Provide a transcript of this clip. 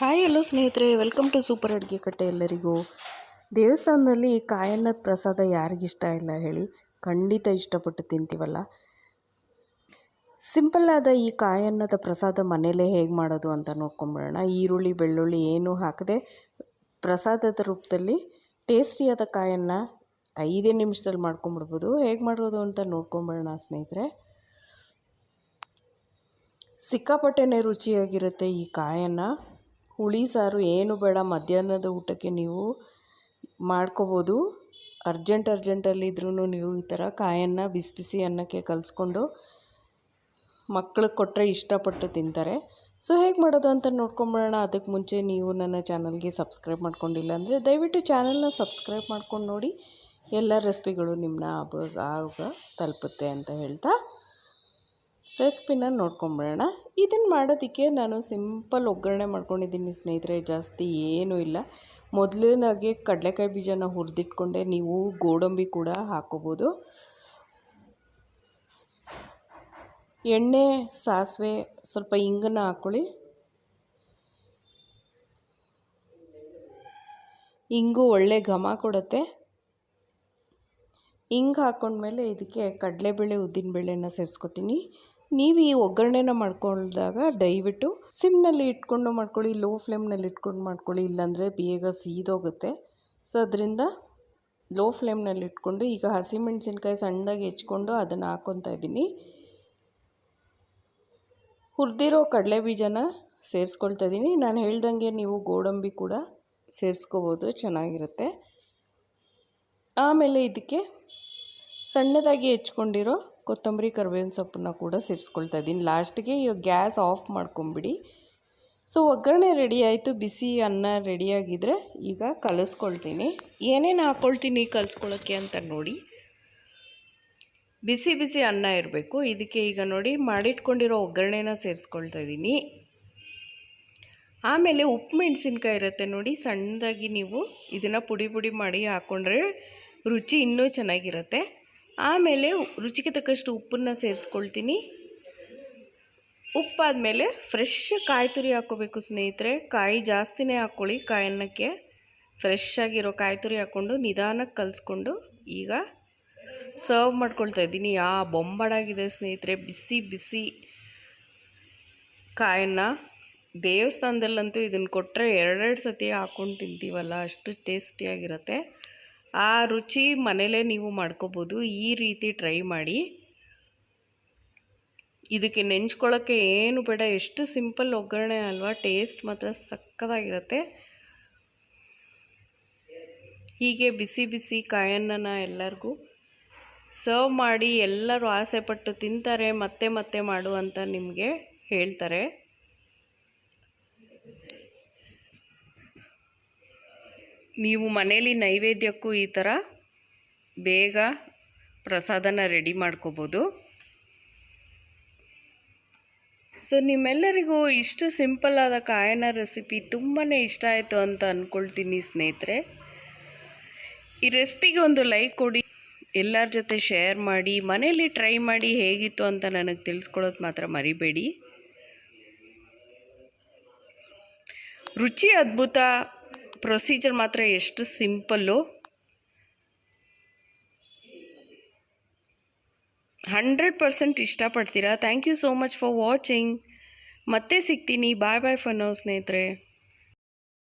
Hi ಎಲ್ಲೋ ಸ್ನೇಹಿತರೆ. Welcome to super ಅಡುಗೆ ಕಟ್ಟೆ ಎಲ್ಲರಿಗೂ. ದೇವಸ್ಥಾನದಲ್ಲಿ ಕಾಯನ್ನದ ಪ್ರಸಾದ ಯಾರಿಗಿಷ್ಟ ಇಲ್ಲ ಹೇಳಿ ಖಂಡಿತ ಇಷ್ಟಪಟ್ಟು ತಿಂತೀವಲ್ಲ. ಸಿಂಪಲ್ಲಾದ ಈ ಕಾಯನ್ನದ ಪ್ರಸಾದ ಮನೇಲೇ ಹೇಗೆ ಮಾಡೋದು ಅಂತ ನೋಡ್ಕೊಂಬಿಡೋಣ. ಈರುಳ್ಳಿ, ಬೆಳ್ಳುಳ್ಳಿ ಏನೂ ಹಾಕದೆ ಪ್ರಸಾದದ ರೂಪದಲ್ಲಿ ಟೇಸ್ಟಿಯಾದ ಕಾಯನ್ನು ಐದೇ ನಿಮಿಷದಲ್ಲಿ ಮಾಡ್ಕೊಂಬಿಡ್ಬೋದು. ಹೇಗೆ ಮಾಡೋದು ಅಂತ ನೋಡ್ಕೊಂಬಿಡೋಣ ಸ್ನೇಹಿತರೆ. ಸಿಕ್ಕಾಪಟ್ಟೆನೇ ರುಚಿಯಾಗಿರುತ್ತೆ ಈ ಕಾಯನ್ನು. ಹುಳಿ, ಸಾರು ಏನು ಬೇಡ, ಮಧ್ಯಾಹ್ನದ ಊಟಕ್ಕೆ ನೀವು ಮಾಡ್ಕೋಬೋದು. ಅರ್ಜೆಂಟ್ ಅರ್ಜೆಂಟಲ್ಲಿದ್ರೂ ನೀವು ಈ ಥರ ಕಾಯನ್ನು ಬಿಸಿ ಬಿಸಿ ಅನ್ನಕ್ಕೆ ಕಲಿಸ್ಕೊಂಡು ಮಕ್ಳಿಗೆ ಕೊಟ್ಟರೆ ಇಷ್ಟಪಟ್ಟು ತಿಂತಾರೆ. ಸೊ, ಹೇಗೆ ಮಾಡೋದು ಅಂತ ನೋಡ್ಕೊಂಬಿಡೋಣ ಅದಕ್ಕೆ ಮುಂಚೆ ನೀವು ನನ್ನ ಚಾನಲ್ಗೆ ಸಬ್ಸ್ಕ್ರೈಬ್ ಮಾಡ್ಕೊಂಡಿಲ್ಲ ಅಂದರೆ ದಯವಿಟ್ಟು ಚಾನಲ್ನ ಸಬ್ಸ್ಕ್ರೈಬ್ ಮಾಡ್ಕೊಂಡು ನೋಡಿ. ಎಲ್ಲ ರೆಸಿಪಿಗಳು ನಿಮ್ಮನ್ನ ಆಗ ಆಗ ತಲುಪುತ್ತೆ ಅಂತ ಹೇಳ್ತಾ ರೆಸಿಪಿನ ನೋಡ್ಕೊಂಬಿಡೋಣ. ಇದನ್ನು ಮಾಡೋದಕ್ಕೆ ನಾನು ಸಿಂಪಲ್ ಒಗ್ಗರಣೆ ಮಾಡ್ಕೊಂಡಿದ್ದೀನಿ ಸ್ನೇಹಿತರೆ, ಜಾಸ್ತಿ ಏನೂ ಇಲ್ಲ. ಮೊದಲನೇದಾಗಿ ಕಡಲೆಕಾಯಿ ಬೀಜನ ಹುರಿದಿಟ್ಕೊಂಡೆ, ನೀವು ಗೋಡಂಬಿ ಕೂಡ ಹಾಕೋಬೋದು. ಎಣ್ಣೆ, ಸಾಸಿವೆ ಸ್ವಲ್ಪ ಇಂಗನ್ನ ಹಾಕ್ಕೊಳ್ಳಿ ಇಂಗು ಒಳ್ಳೆ ಘಮ ಕೊಡುತ್ತೆ. ಹಿಂಗೆ ಹಾಕ್ಕೊಂಡ್ಮೇಲೆ ಇದಕ್ಕೆ ಕಡಲೆಬೇಳೆ, ಉದ್ದಿನಬೇಳೆನ ಸೇರಿಸ್ಕೊತೀನಿ. ನೀವು ಈ ಒಗ್ಗರಣೆನ ಮಾಡ್ಕೊಂಡಾಗ ದಯವಿಟ್ಟು ಸಿಮ್ನಲ್ಲಿ ಇಟ್ಕೊಂಡು ಮಾಡ್ಕೊಳ್ಳಿ, ಲೋ ಫ್ಲೇಮ್ನಲ್ಲಿ ಇಟ್ಕೊಂಡು ಮಾಡ್ಕೊಳ್ಳಿ, ಇಲ್ಲಾಂದರೆ ಬೇಗ ಸೀದೋಗುತ್ತೆ. ಸೊ, ಅದರಿಂದ ಲೋ ಫ್ಲೇಮ್ನಲ್ಲಿ ಇಟ್ಕೊಂಡು ಈಗ ಹಸಿಮೆಣಸಿನ್ಕಾಯಿ ಸಣ್ಣದಾಗಿ ಹೆಚ್ಕೊಂಡು ಅದನ್ನು ಹಾಕ್ಕೊತಾ ಇದ್ದೀನಿ. ಹುರಿದಿರೋ ಕಡಲೆ ಬೀಜನ ಸೇರಿಸ್ಕೊಳ್ತಾ ಇದ್ದೀನಿ. ನಾನು ಹೇಳ್ದಂಗೆ ನೀವು ಗೋಡಂಬಿ ಕೂಡ ಸೇರಿಸ್ಕೋಬೋದು, ಚೆನ್ನಾಗಿರುತ್ತೆ. ಆಮೇಲೆ ಇದಕ್ಕೆ ಸಣ್ಣದಾಗಿ ಹೆಚ್ಕೊಂಡಿರೋ ಕೊತ್ತಂಬರಿ ಕರಿಬೇವಿನ ಸೊಪ್ಪನ್ನ ಕೂಡ ಸೇರಿಸ್ಕೊಳ್ತಾ ಇದ್ದೀನಿ. ಲಾಸ್ಟ್ಗೆ ಈಗ ಗ್ಯಾಸ್ ಆಫ್ ಮಾಡ್ಕೊಂಬಿಡಿ. ಸೊ, ಒಗ್ಗರಣೆ ರೆಡಿ ಆಯಿತು. ಬಿಸಿ ಅನ್ನ ರೆಡಿಯಾಗಿದ್ದರೆ ಈಗ ಕಲಿಸ್ಕೊಳ್ತೀನಿ. ಏನೇನು ಹಾಕ್ಕೊಳ್ತೀನಿ ಕಲಿಸ್ಕೊಳ್ಳೋಕ್ಕೆ ಅಂತ ನೋಡಿ. ಬಿಸಿ ಬಿಸಿ ಅನ್ನ ಇರಬೇಕು. ಇದಕ್ಕೆ ಈಗ ನೋಡಿ ಮಾಡಿಟ್ಕೊಂಡಿರೋ ಒಗ್ಗರಣೆನ ಸೇರಿಸ್ಕೊಳ್ತಾ ಇದ್ದೀನಿ. ಆಮೇಲೆ ಉಪ್ಪು ಮೆಣಸಿನ್ಕಾಯಿ ಇರುತ್ತೆ ನೋಡಿ, ಸಣ್ಣದಾಗಿ ನೀವು ಇದನ್ನು ಪುಡಿ ಪುಡಿ ಮಾಡಿ ಹಾಕ್ಕೊಂಡ್ರೆ ರುಚಿ ಇನ್ನೂ ಚೆನ್ನಾಗಿರುತ್ತೆ. ಆಮೇಲೆ ರುಚಿಗೆ ತಕ್ಕಷ್ಟು ಉಪ್ಪನ್ನು ಸೇರಿಸ್ಕೊಳ್ತೀನಿ. ಉಪ್ಪಾದಮೇಲೆ ಫ್ರೆಶ್ ಕಾಯಿ ತುರಿ ಹಾಕ್ಕೋಬೇಕು ಸ್ನೇಹಿತರೆ. ಕಾಯಿ ಜಾಸ್ತಿನೇ ಹಾಕ್ಕೊಳ್ಳಿ. ಕಾಯಿ ಅನ್ನಕ್ಕೆ ಫ್ರೆಶ್ ಆಗಿರೋ ಕಾಯಿ ತುರಿ ಹಾಕ್ಕೊಂಡು ನಿಧಾನಕ್ಕೆ ಕಲಿಸ್ಕೊಂಡು ಈಗ ಸರ್ವ್ ಮಾಡ್ಕೊಳ್ತಾ ಇದ್ದೀನಿ. ಯಾ ಬೊಂಬಡಾಗಿದೆ ಸ್ನೇಹಿತರೆ. ಬಿಸಿ ಬಿಸಿ ಕಾಯನ್ನು ದೇವಸ್ಥಾನದಲ್ಲಂತೂ ಇದನ್ನು ಕೊಟ್ಟರೆ ಎರಡೆರಡು ಸತಿ ಹಾಕ್ಕೊಂಡು ತಿಂತೀವಲ್ಲ, ಅಷ್ಟು ಟೇಸ್ಟಿಯಾಗಿರುತ್ತೆ ಆ ರುಚಿ ಮನೇಲೇ ನೀವು ಮಾಡ್ಕೋಬೋದು. ಈ ರೀತಿ ಟ್ರೈ ಮಾಡಿ. ಇದಕ್ಕೆ ನೆಂಚ್ಕೊಳ್ಳೋಕ್ಕೆ ಏನು ಬೇಡ, ಎಷ್ಟು ಸಿಂಪಲ್ ಒಗ್ಗರಣೆ ಅಲ್ವಾ, ಟೇಸ್ಟ್ ಮಾತ್ರ ಸಕ್ಕತ್ತಾಗಿರುತ್ತೆ ಹೀಗೆ ಬಿಸಿ ಬಿಸಿ ಕಾಯನ್ನ ಎಲ್ಲರಿಗೂ ಸರ್ವ್ ಮಾಡಿ ಎಲ್ಲರೂ ಆಸೆಪಟ್ಟು ತಿಂತಾರೆ, ಮತ್ತೆ ಮತ್ತೆ ಮಾಡು ಅಂತ ನಿಮಗೆ ಹೇಳ್ತಾರೆ. ನೀವು ಮನೇಲಿ ನೈವೇದ್ಯಕ್ಕೂ ಈ ಥರ ಬೇಗ ಪ್ರಸಾದನ ರೆಡಿ ಮಾಡ್ಕೋಬೋದು. ಸೊ, ನಿಮ್ಮೆಲ್ಲರಿಗೂ ಇಷ್ಟು ಸಿಂಪಲ್ ಆದ ಕಾಯನ ರೆಸಿಪಿ ತುಂಬಾ ಇಷ್ಟ ಆಯಿತು ಅಂತ ಅಂದ್ಕೊಳ್ತೀನಿ ಸ್ನೇಹಿತರೆ. ಈ ರೆಸಿಪಿಗೆ ಒಂದು ಲೈಕ್ ಕೊಡಿ, ಎಲ್ಲರ ಜೊತೆ ಶೇರ್ ಮಾಡಿ ಮನೇಲಿ ಟ್ರೈ ಮಾಡಿ ಹೇಗಿತ್ತು ಅಂತ ನನಗೆ ತಿಳಿಸ್ಕೊಳ್ಳೋದು ಮಾತ್ರ ಮರಿಬೇಡಿ. ರುಚಿ ಅದ್ಭುತ. ಪ್ರೊಸೀಜರ್ ಮಾತ್ರ ಎಷ್ಟು ಸಿಂಪಲ್ಲು? ಹಂಡ್ರೆಡ್ ಪರ್ಸೆಂಟ್ ಇಷ್ಟಪಡ್ತೀರಾ? Thank you so much for watching. ಮತ್ತೆ ಸಿಗ್ತೀನಿ. ಬಾಯ್ ಬಾಯ್ ಫನ್ನೋ ಸ್ನೇಹಿತರೆ.